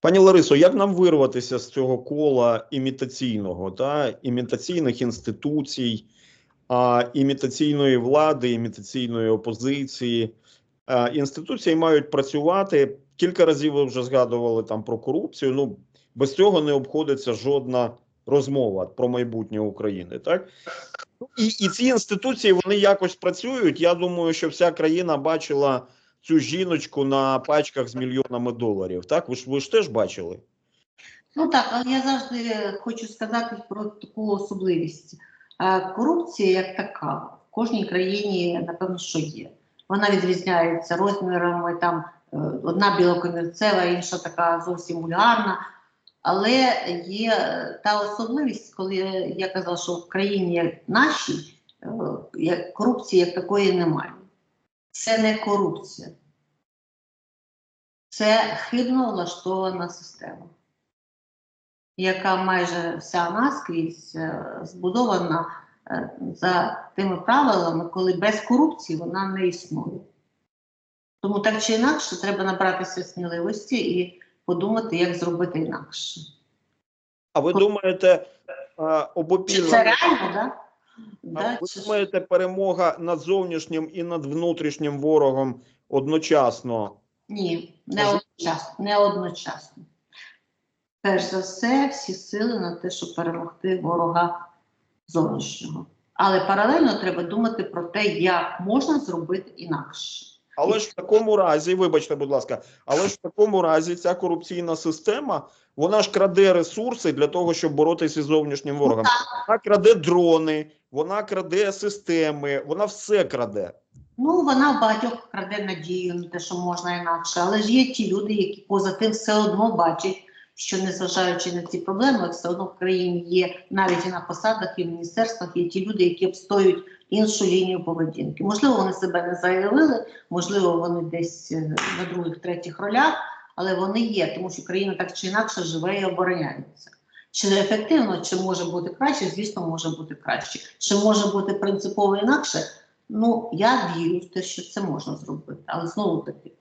Пані Ларисо, як нам вирватися з цього кола імітаційного, та імітаційних інституцій, а, імітаційної влади, імітаційної опозиції? Інституції мають працювати. Кілька разів ви вже згадували там про корупцію. Ну без цього не обходиться жодна розмова про майбутнє України. Так і, і ці інституції вони якось працюють. Я думаю, що вся країна бачила цю жіночку на пачках з мільйонами доларів. Так, ви ж ви ж теж бачили? Ну так, але я завжди хочу сказати про таку особливість. Е, Корупція як така в кожній країні, напевно, що є. Вона відрізняється розмірами, там е, одна білокомірцева, інша така зовсім вульгарна. Але є е, та особливість, коли я казала, що в країні нашій корупції як такої немає. Це не корупція. Це хибно влаштована система яка майже вся наскрізь е, збудована е, за тими правилами, коли без корупції вона не існує. Тому так чи інакше треба набратися сміливості і подумати, як зробити інакше. А ви думаєте, Чи обопільно це реально, да? А Да, ви чи думаєте, перемога над зовнішнім і над внутрішнім ворогом одночасно? Ні, не одночасно. Не одночасно. Перш за все, всі сили на те, щоб перемогти ворога зовнішнього. Але паралельно треба думати про те, як можна зробити інакше. Але ж в такому разі, вибачте, будь ласка, але ж в такому разі ця корупційна система вона ж краде ресурси для того, щоб боротися із зовнішнім ворогом. Вона краде дрони, вона краде системи, вона все краде. Ну, вона в багатьох краде надію на те, що можна інакше. Але ж є ті люди, які поза тим все одно бачать, що незважаючи на ці проблеми, все одно в країні є навіть і на посадах, і в міністерствах є ті люди, які обстоюють іншу лінію поведінки. Можливо, вони себе не заявили, можливо, вони десь е, на других, третіх ролях, але вони є, тому що країна так чи інакше живе і обороняється. Чи ефективно, чи може бути краще? Звісно, може бути краще. Чи може бути принципово інакше? Ну, я вірю в те, що це можна зробити. Але знову таки,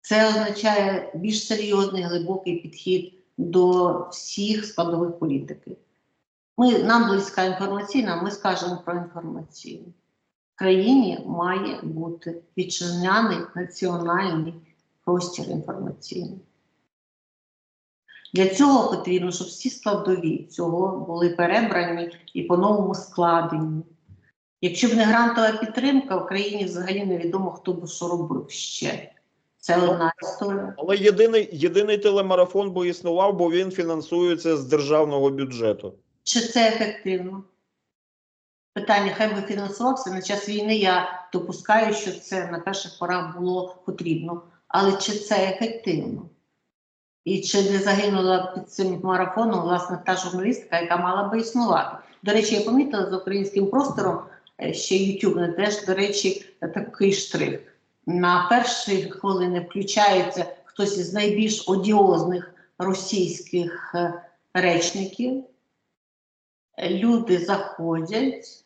це означає більш серйозний глибокий підхід до всіх складових політики. Ми, нам близька інформаційна, ми скажемо про інформаційну. В країні має бути вітчизняний національний простір інформаційний. Для цього потрібно, щоб всі складові цього були перебрані і по-новому складені. Якщо б не грантова підтримка, в країні взагалі невідомо, хто б що робив ще. Це одна історія. Але єдиний, єдиний телемарафон би існував, бо він фінансується з державного бюджету. Чи це ефективно? Питання, хай би фінансувався на час війни. Я допускаю, що це на перших порах було потрібно. Але чи це ефективно? І чи не загинула під цим марафоном власне та журналістка, яка мала би існувати? До речі, я помітила за українським простором е, ще YouTube не теж, до речі, такий штрих. На перші хвилини включається хтось із найбільш одіозних російських е, речників. Люди заходять,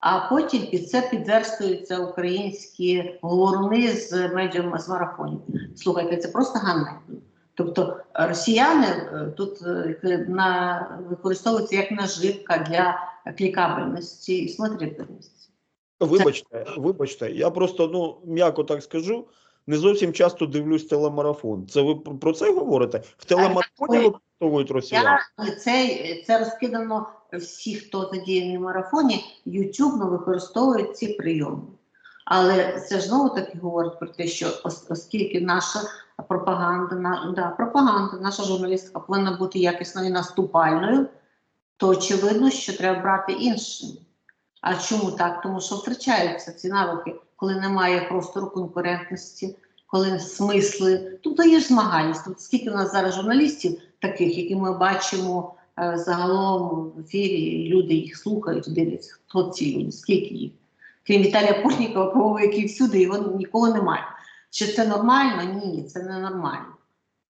а потім під це підверстуються українські говоруни з медіум з марафонів. Слухайте, це просто ганебно. Тобто росіяни е, тут е, на, використовуються як наживка для клікабельності і смотрибельності. Вибачте, вибачте, я просто ну м'яко так скажу. Не зовсім часто дивлюсь телемарафон. Це ви про це говорите? В телемарафоні використовують росіян? Я, це, це розкидано всі, хто задіяний в марафоні, ютубно використовують ці прийоми. Але це ж знову таки говорить про те, що оскільки наша пропаганда, на, да, пропаганда, наша журналістика повинна бути якісною і наступальною, то очевидно, що треба брати іншим. А чому так? Тому що втрачаються ці навики, коли немає простору конкурентності, коли смисли. Тобто є ж змагальність. Тобто, скільки у нас зараз журналістів таких, які ми бачимо е, загалом в ефірі, люди їх слухають, дивляться, хто ці люди, скільки їх. Крім Віталія Портнікова, по-моєму, який всюди, його нікого немає. Чи це нормально? Ні, це не нормально.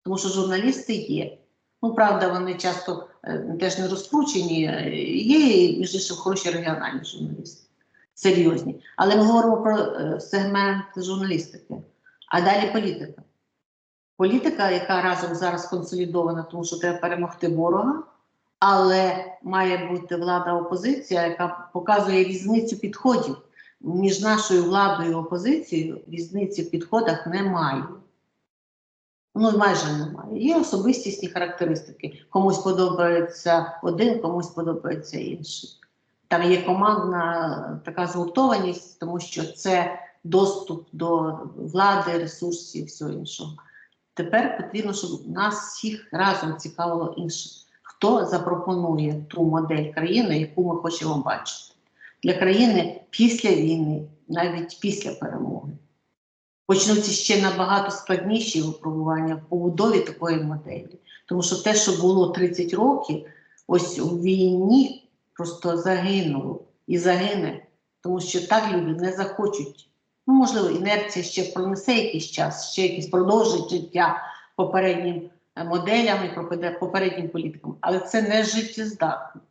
Тому що журналісти є. Ну, правда, вони часто е, теж не розкручені. е, Є, між іншим, хороші регіональні журналісти, серйозні. Але ми говоримо про е, сегмент журналістики, а далі політика. політика, яка разом зараз консолідована, тому що треба перемогти ворога, але має бути влада опозиція, яка показує різницю підходів. Між нашою владою і опозицією різниці в підходах немає. Ну, майже немає. Є особистісні характеристики. Комусь подобається один, комусь подобається інший. Там є командна така згуртованість, тому що це доступ до влади, ресурсів і всього іншого. Тепер потрібно, щоб нас всіх разом цікавило інше. Хто запропонує ту модель країни, яку ми хочемо бачити для країни після війни, навіть після перемоги. Почнуться ще набагато складніші випробування в побудові такої моделі. Тому що те, що було 30 років, ось у війні просто загинуло і загине, тому що так люди не захочуть. Ну, можливо, інерція ще пронесе якийсь час, ще якийсь продовжить життя попереднім е, моделям і попереднім політикам, але це не життєздатно.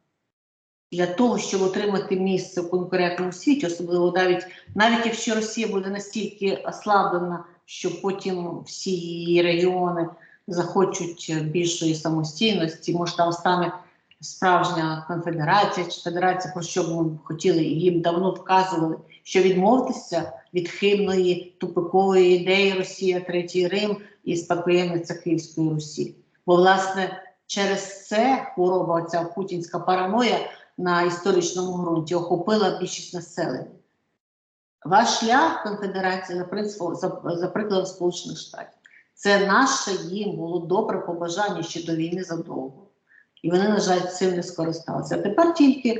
Для того, щоб отримати місце в конкурентному світі, особливо навіть навіть якщо Росія буде настільки ослаблена, що потім всі її регіони захочуть більшої самостійності, може там стане справжня конфедерація чи федерація, про що б ми хотіли, їм давно вказували, що відмовитися від хибної тупикової ідеї Росія, Третій Рим і спадкоємниця Київської Русі. Бо, власне, через це хвороба, ця путінська параноя на історичному ґрунті охопила більшість населення. Ваш шлях конфедерації, за прикладом Сполучених Штатів, це наше їм було добре побажання ще до війни задовго. І вони, на жаль, цим не скористалися. Тепер тільки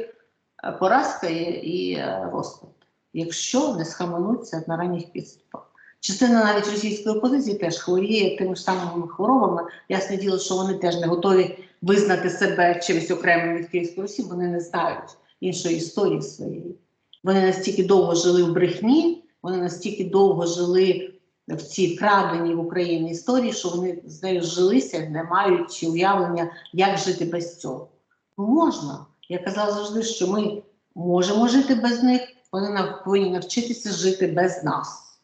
е, поразка і, е, розпад, якщо не схаменуться на ранніх підступах. Частина навіть російської опозиції теж хворіє тими ж самими хворобами. Ясне діло, що вони теж не готові визнати себе чимось окремим від Київської Русі, вони не знають іншої історії своєї. Вони настільки довго жили в брехні, вони настільки довго жили в цій вкраденій в Україні історії, що вони з нею зжилися, не мають уявлення, як жити без цього. Можна. Я казала завжди, що ми можемо жити без них, вони повинні навчитися жити без нас.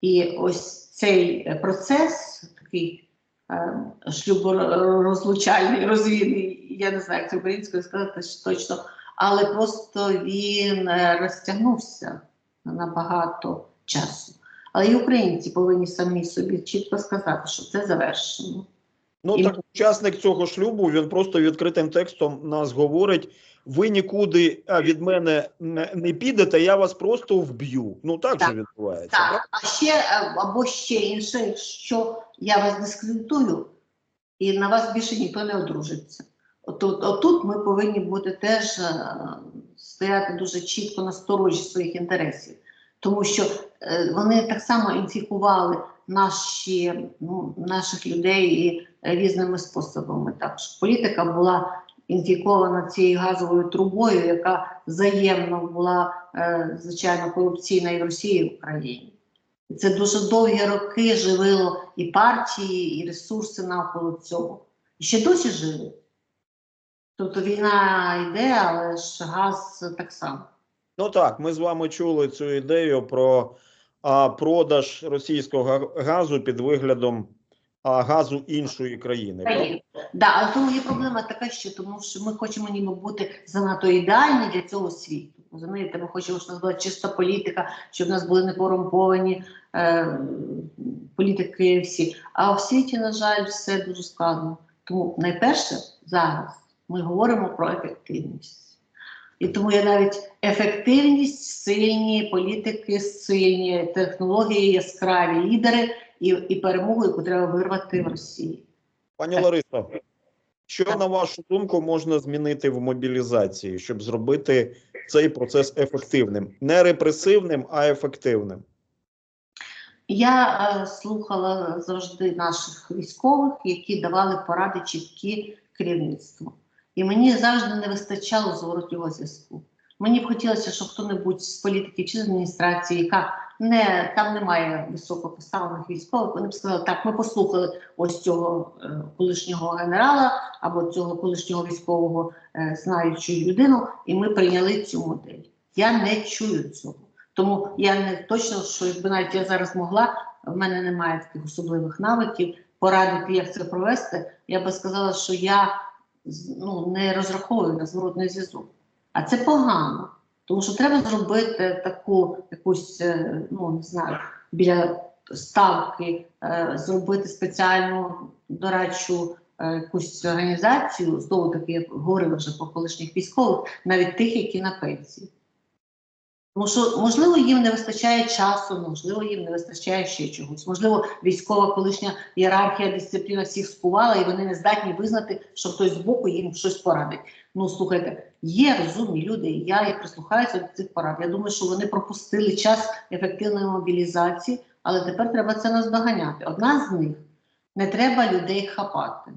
І ось цей е, процес, такий е, шлюборозлучальний, розвідний, я не знаю, як це українською сказати точно, але просто він е, розтягнувся на багато часу. Але і українці повинні самі собі чітко сказати, що це завершено. Ну І- так учасник цього шлюбу він просто відкритим текстом нас говорить: ви нікуди від мене не, підете, я вас просто вб'ю. Ну так, Так. же відбувається. Так, а ще е, або ще інше, якщо я вас дискредитую, і на вас більше ніхто не одружиться. Отут, отут ми повинні бути теж е, стояти дуже чітко на сторожі своїх інтересів, тому що вони так само інфікували наші, ну, наших людей і е, різними способами. Так політика була інфікована цією газовою трубою, яка взаємно була е, звичайно корупційна і в Росії, і в Україні. Це дуже довгі роки живило і партії, і ресурси навколо цього. І ще досі живуть. Тобто війна йде, але ж газ так само. Ну так, ми з вами чули цю ідею про продаж російського га- газу під виглядом газу іншої країни. правда? Країн. Да, але тому є проблема така, що тому що ми хочемо ніби бути занадто ідеальні для цього світу. Розумієте, ми хочемо, щоб у нас була чиста політика, щоб в нас були некорумповані е, політики всі. А в світі, на жаль, все дуже складно. Тому найперше зараз ми говоримо про ефективність. І тому є навіть ефективність, сильні політики, сильні технології, яскраві лідери і, і перемогу, яку треба вирвати в Росії. Пані Ларисо, що на вашу думку можна змінити в мобілізації, щоб зробити цей процес ефективним, не репресивним, а ефективним? Я е, слухала завжди наших військових, які давали поради чіткі керівництву. І мені завжди не вистачало зворотнього зв'язку. Мені б хотілося, щоб хто-небудь з політики чи з адміністрації, яка не там немає високопоставлених військових, вони б сказали, так, ми послухали ось цього е, колишнього генерала або цього колишнього військового е, знаючу людину, і ми прийняли цю модель. Я не чую цього. Тому я не точно, що якби навіть я зараз могла в мене немає таких особливих навиків. Порадити, як це провести, я би сказала, що я ну, не розраховую на зворотний зв'язок. А це погано, тому що треба зробити таку якусь, е, ну не знаю, біля ставки, е, зробити спеціальну дорадчу е, якусь організацію, знову таки, як говорили вже про колишніх військових, навіть тих, які на пенсії. Тому що, можливо, їм не вистачає часу, можливо, їм не вистачає ще чогось. Можливо, військова колишня ієрархія, дисципліна всіх скувала, і вони не здатні визнати, що хтось збоку їм щось порадить. Ну, слухайте, є розумні люди, і я і прислухаюся до цих порад. Я думаю, що вони пропустили час ефективної мобілізації, але тепер треба це наздоганяти. Одна з них не треба людей хапати.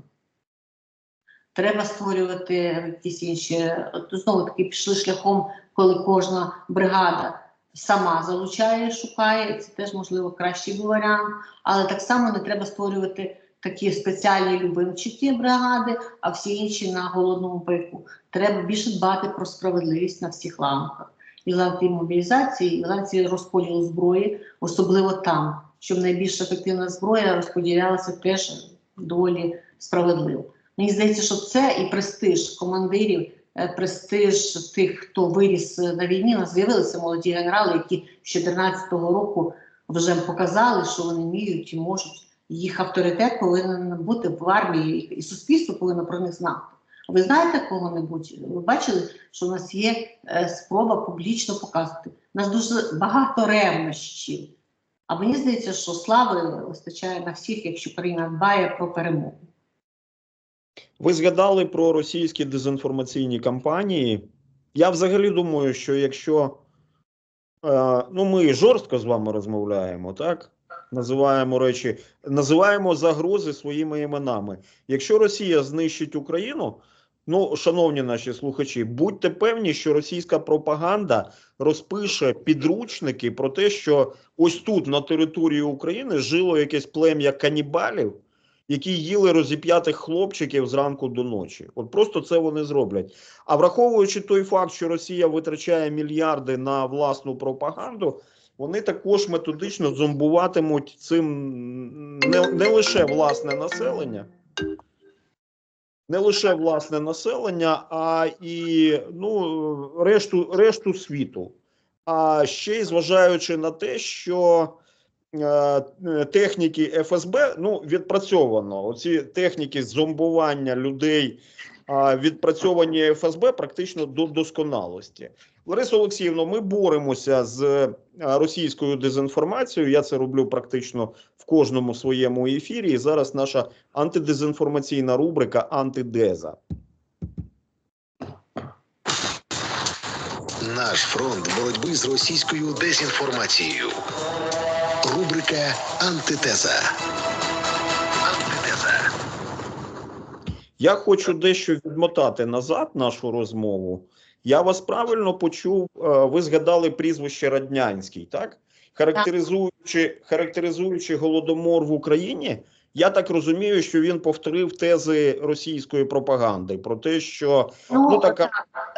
Треба створювати якісь інші. Знову таки пішли шляхом, коли кожна бригада сама залучає, шукає. Це теж можливо кращий був варіант. Але так само не треба створювати такі спеціальні любимчики бригади, а всі інші на голодному пайку. Треба більше дбати про справедливість на всіх ланках. І ланки мобілізації, і ланці розподілу зброї, особливо там, щоб найбільш ефективна зброя розподілялася теж доволі справедливо. Мені здається, що це і престиж командирів, е, престиж тих, хто виріс на війні. У нас з'явилися молоді генерали, які з 2014 року вже показали, що вони вміють і можуть. Їх авторитет повинен бути в армії, і суспільство повинно про них знати. Ви знаєте кого-небудь? Ви бачили, що в нас є е, спроба публічно показувати. У нас дуже багато ревнощів. А мені здається, що слави вистачає на всіх, якщо країна дбає про перемогу. Ви згадали про російські дезінформаційні кампанії. Я взагалі думаю, що якщо е, ну ми жорстко з вами розмовляємо, так? Називаємо речі, називаємо загрози своїми іменами. Якщо Росія знищить Україну, ну, шановні наші слухачі, будьте певні, що російська пропаганда розпише підручники про те, що ось тут, на території України, жило якесь плем'я канібалів, які їли розіп'ятих хлопчиків зранку до ночі. От просто це вони зроблять. А враховуючи той факт, що Росія витрачає мільярди на власну пропаганду, вони також методично зомбуватимуть цим не, не лише власне населення. Не лише власне населення, а і ну, решту, решту світу. А ще й зважаючи на те, що техніки ФСБ ну, відпрацьовано. Оці техніки зомбування людей е, відпрацьовані ФСБ практично до досконалості. Лариса Олексіївна, ми боремося з е, російською дезінформацією. Я це роблю практично в кожному своєму ефірі. І зараз наша антидезінформаційна рубрика Антидеза. Наш фронт боротьби з російською дезінформацією. Рубрика Антитеза. Антитеза. Я хочу дещо відмотати назад нашу розмову. Я вас правильно почув. е, Ви згадали прізвище Раднянський, так? Характеризуючи, характеризуючи голодомор в Україні, я так розумію, що він повторив тези російської пропаганди про те, що Ну, Ну, така-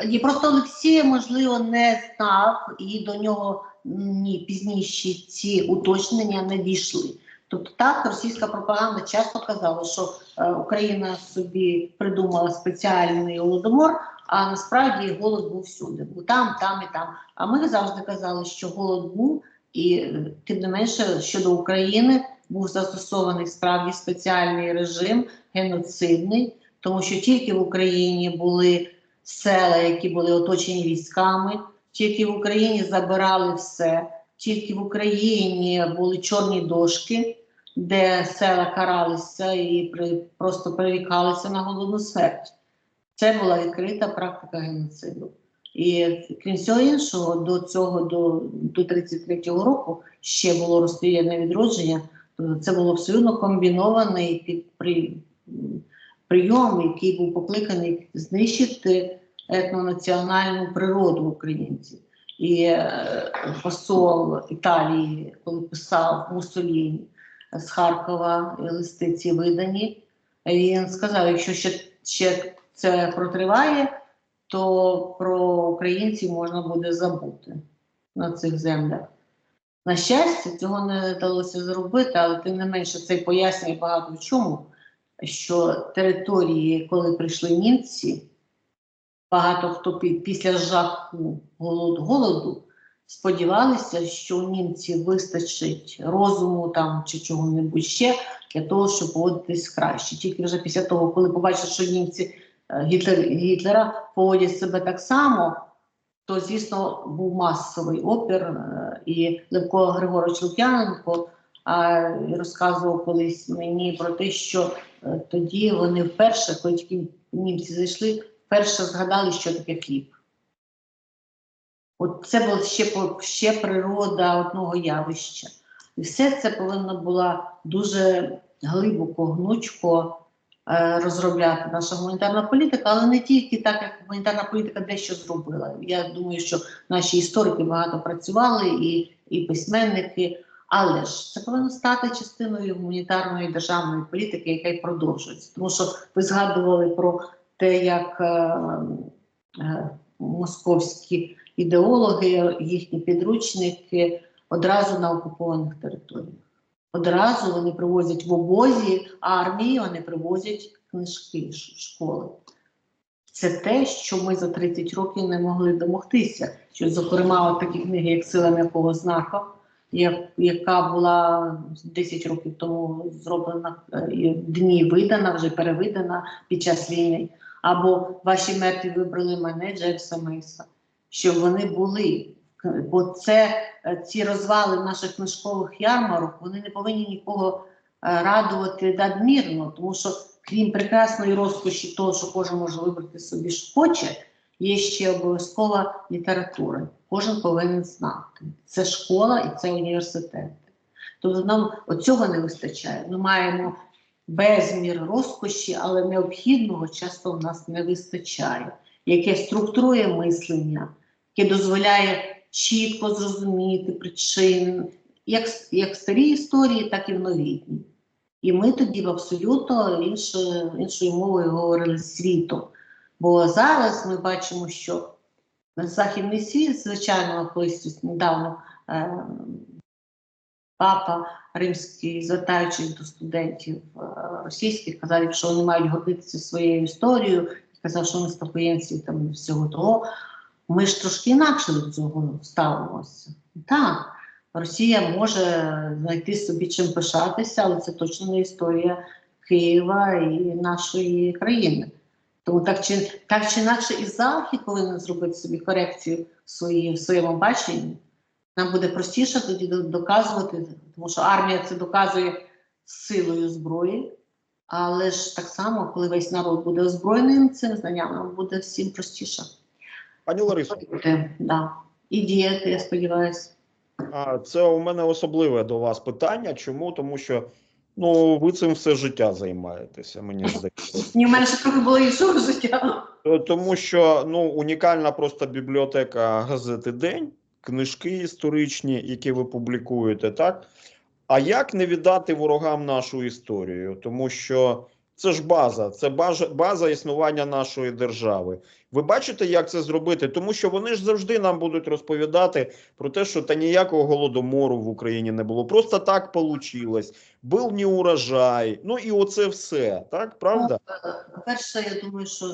І просто Олексій, можливо, не знав, і до нього ні, пізніші ці уточнення не дійшли. Тобто так, російська пропаганда часто казала, що е, Україна собі придумала спеціальний голодомор, а насправді голод був всюди. Був там, там і там. А ми завжди казали, що голод був, і е, тим не менше щодо України був застосований справді спеціальний режим, геноцидний, тому що тільки в Україні були села, які були оточені військами, тільки в Україні забирали все, тільки в Україні були чорні дошки, де села каралися і при, просто прирікалися на голодну смерть. Це була відкрита практика геноциду. І крім всього іншого, до цього, до, до 33-го року ще було розстріляне відродження. Це було абсолютно комбінований під при, прийом, який був покликаний знищити етнонаціональну природу українців. І е, посол Італії, коли писав Муссоліні з Харкова листи ці видані, він сказав: якщо ще, ще це протриває, то про українців можна буде забути на цих землях. На щастя, цього не вдалося зробити, але тим не менше це пояснює багато в чому, що території, коли прийшли німці, багато хто після жаху голод, голоду сподівалися, що у німців вистачить розуму там чи чого-небудь ще для того, щоб поводитись краще. Тільки вже після того, коли побачили, що німці е, Гітлер, Гітлера поводять себе так само, то, звісно, був масовий опір. е, І Левко Григорович Лук'яненко розказував колись мені про те, що е, тоді вони вперше, коли тільки німці зайшли, вперше згадали, що таке хліб. От це була ще, ще природа одного явища. І все це повинна була дуже глибоко, гнучко розробляти наша гуманітарна політика, але не тільки так, як гуманітарна політика дещо зробила. Я думаю, що наші історики багато працювали і, і письменники. Але ж це повинно стати частиною гуманітарної державної політики, яка й продовжується. Тому що ви згадували про те, як е, е, московські ідеологи, їхні підручники одразу на окупованих територіях. Одразу вони привозять в обозі армії, вони привозять книжки школи. Це те, що ми за 30 років не могли домогтися. Що, зокрема, от такі книги, як Сила м'якого знака, яка була 10 років тому зроблена е, дні видана, вже перевидана під час війни. Або ваші мертві вибрали мене, Джеймса Мейса, щоб вони були. Бо це е, ці розвали наших книжкових ярмарок, вони не повинні нікого е, радувати надмірно, тому що крім прекрасної розкоші того, що кожен може вибрати собі, що хоче, є ще обов'язкова література. Кожен повинен знати. Це школа і це університети. Тобто нам оцього не вистачає. Ми маємо безмір розкоші, але необхідного часто в нас не вистачає, яке структурує мислення, яке дозволяє чітко зрозуміти причини, як, як в старій історії, так і в новітній. І ми тоді в абсолютно інше, іншою мовою говорили з світом. Бо зараз ми бачимо, що західний світ, звичайно, колись недавно е, папа римський, звертаючись до студентів е, російських, казав, що вони мають гордитися своєю історією, казав, що ми спадкоємці там всього того. Ми ж трошки інакше до цього ставимося. Так, Росія може знайти собі чим пишатися, але це точно не історія Києва і нашої країни. Тому так чи, так чи інакше і Захід повинен зробити собі корекцію в, свої, в своєму баченні. Нам буде простіше тоді доказувати, тому що армія це доказує силою зброї. Але ж так само, коли весь народ буде озброєним цим знанням, нам буде всім простіше. Пані Ларисо, Да. І діяти, я сподіваюся. це у мене особливе до вас питання. Чому? Тому що ну ви цим все життя займаєтеся, мені здається. Ні, в мене ще трохи було іншого життя. Е, Тому що ну унікальна просто бібліотека газети День, книжки історичні, які ви публікуєте, так? А як не віддати ворогам нашу історію? Тому що це ж база, це база, база існування нашої держави. Ви бачите, як це зробити? Тому що вони ж завжди нам будуть розповідати про те, що та ніякого голодомору в Україні не було. Просто так получилось. Був не урожай. Ну і оце все, так правда? По-перше, я думаю, що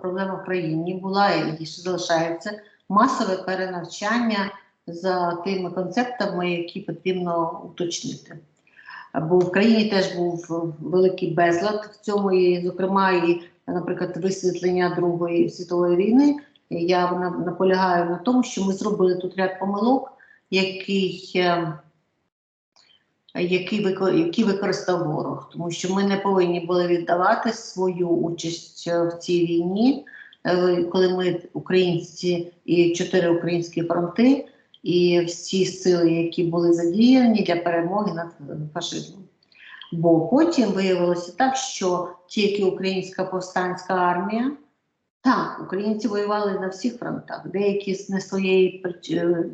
проблема в країні була і ще залишається масове перенавчання за тими концептами, які потрібно уточнити. Бо в країні теж був великий безлад в цьому, і, зокрема, і, наприклад, висвітлення Другої світової війни. Я на- наполягаю на тому, що ми зробили тут ряд помилок, який, е, які використав ворог, тому що ми не повинні були віддавати свою участь е, в цій війні, Е, коли ми українці і чотири українські фронти, і всі сили, які були задіяні для перемоги над фашизмом. Бо потім виявилося так, що тільки українська повстанська армія, так, українці воювали на всіх фронтах, деякі з не своєї е,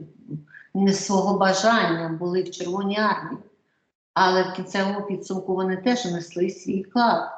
не свого бажання були в Червоній армії, але в кінцевому підсумку вони теж несли свій вклад.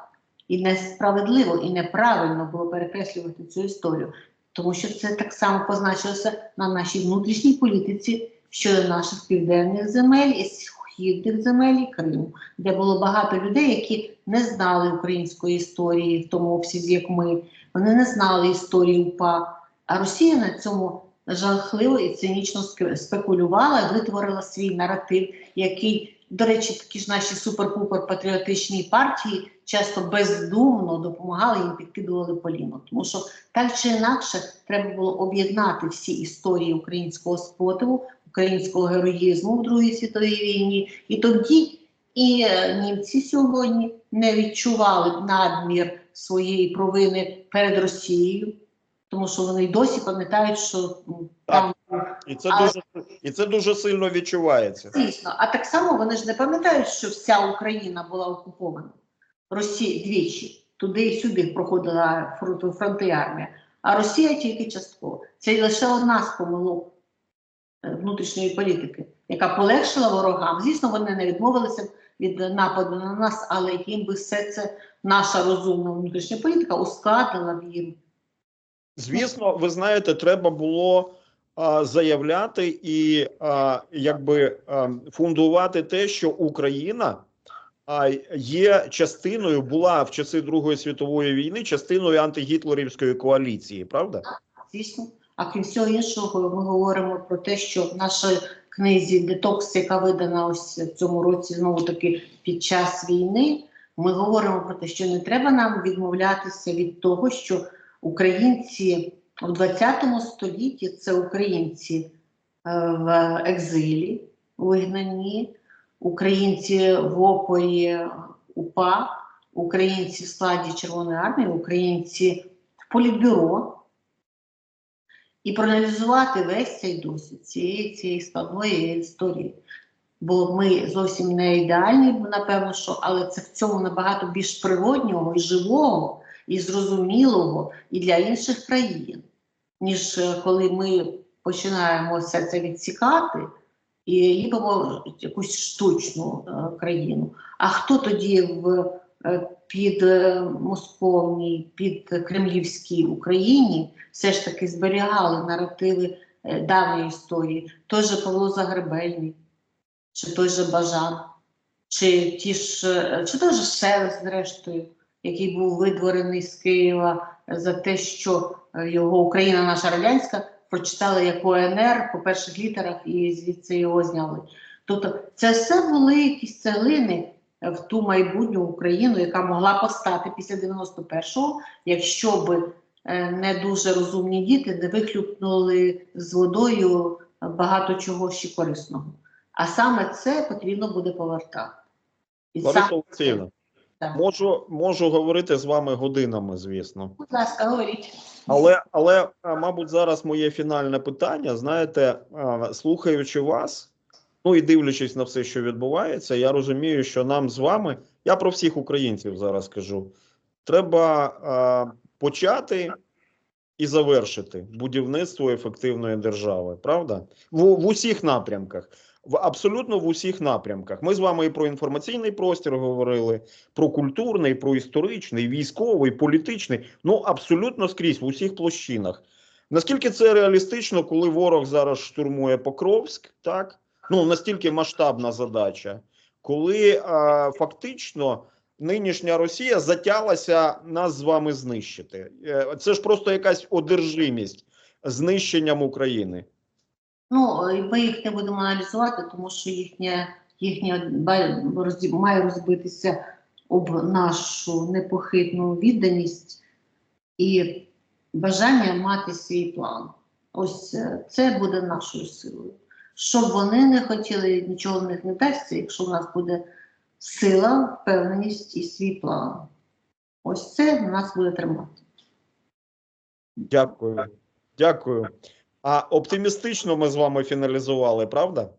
І несправедливо і неправильно було перекреслювати цю історію, тому що це так само позначилося на нашій внутрішній політиці, щодо наших південних земель і східних земель і Криму, де було багато людей, які не знали української історії в тому обсязі, як ми. Вони не знали історії УПА. А Росія на цьому жахливо і цинічно спекулювала, витворила свій наратив, який, до речі, такі ж наші супер-пупер патріотичні партії часто бездумно допомагали їм підкидували поліно. Тому що так чи інакше треба було об'єднати всі історії українського спротиву, українського героїзму в Другій світовій війні. І тоді і е, німці сьогодні не відчували надмір своєї провини перед Росією, тому що вони й досі пам'ятають, що м, там І це Але- дуже і це дуже сильно відчувається. Звісно, а так само вони ж не пам'ятають, що вся Україна була окупована. Росія двічі, туди і сюди проходила фронти армія, а Росія тільки частково. Це лише одна з помилок е, внутрішньої політики, яка полегшила ворогам. Звісно, вони не відмовилися від нападу на нас, але їм би все це наша розумна внутрішня політика ускладнила віру. Звісно, ви знаєте, треба було заявляти і а, якби а, фундувати те, що Україна є частиною, була в часи Другої світової війни частиною антигітлерівської коаліції, правда? Звісно. А крім всього іншого, ми говоримо про те, що в нашій книзі Детокс, яка видана ось в цьому році, знову таки під час війни, ми говоримо про те, що не треба нам відмовлятися від того, що українці в 20 столітті це українці е, в екзилі, вигнані, українці в опорі УПА, українці в складі Червоної армії, українці в політбюро і проаналізувати весь цей досвід цієї, цієї складної історії. Бо ми зовсім не ідеальні, напевно, що, але це в цьому набагато більш природнього і живого, і зрозумілого і для інших країн, ніж е, коли ми починаємо все це відсікати ліпимо якусь штучну е, країну. А хто тоді в е, під е, московній, під кремлівській Україні все ж таки зберігали наративи е, давньої історії. Той же Павло Загребельний, чи той же Бажан, чи ті ж, е, чи той же Шелест, зрештою, який був видворений з Києва за те, що е, його Україна наша радянська прочитали як ОНР по перших літерах і звідси його зняли. Тобто, це все були якісь цеглини в ту майбутню Україну, яка могла постати після 91-го, якщо б е, не дуже розумні діти не вихлюпнули з водою багато чого ще корисного. А саме це потрібно буде повертати. І Лариса Олексіївна, можу, можу говорити з вами годинами, звісно. будь ласка, говоріть. Але, але, мабуть, зараз моє фінальне питання. Знаєте, слухаючи вас, ну і дивлячись на все, що відбувається, я розумію, що нам з вами, я про всіх українців зараз кажу, треба а, почати і завершити будівництво ефективної держави, правда? В, в усіх напрямках. В абсолютно в усіх напрямках. Ми з вами і про інформаційний простір говорили, про культурний, про історичний, військовий, політичний. Ну абсолютно скрізь в усіх площинах. Наскільки це реалістично, коли ворог зараз штурмує Покровськ, так ну настільки масштабна задача, коли а, фактично нинішня Росія затялася нас з вами знищити. Е, Це ж просто якась одержимість знищенням України. Ну, е, ми їх не будемо аналізувати, тому що їхня, їхня має розбитися об нашу непохитну відданість і бажання мати свій план. Ось е, це буде нашою силою. Щоб вони не хотіли, нічого в них не дасться, якщо в нас буде сила, впевненість і свій план. Ось це нас буде тримати. Дякую. Дякую. А оптимістично ми з вами фіналізували, правда?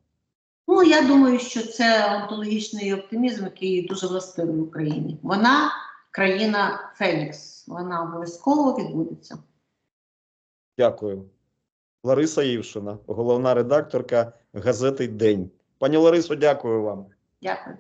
Ну, я думаю, що це онтологічний оптимізм, який дуже властивий Україні. Вона країна Фенікс. Вона обов'язково відбудеться. Дякую. Лариса Івшина, головна редакторка газети День. Пані Ларисо, дякую вам. Дякую.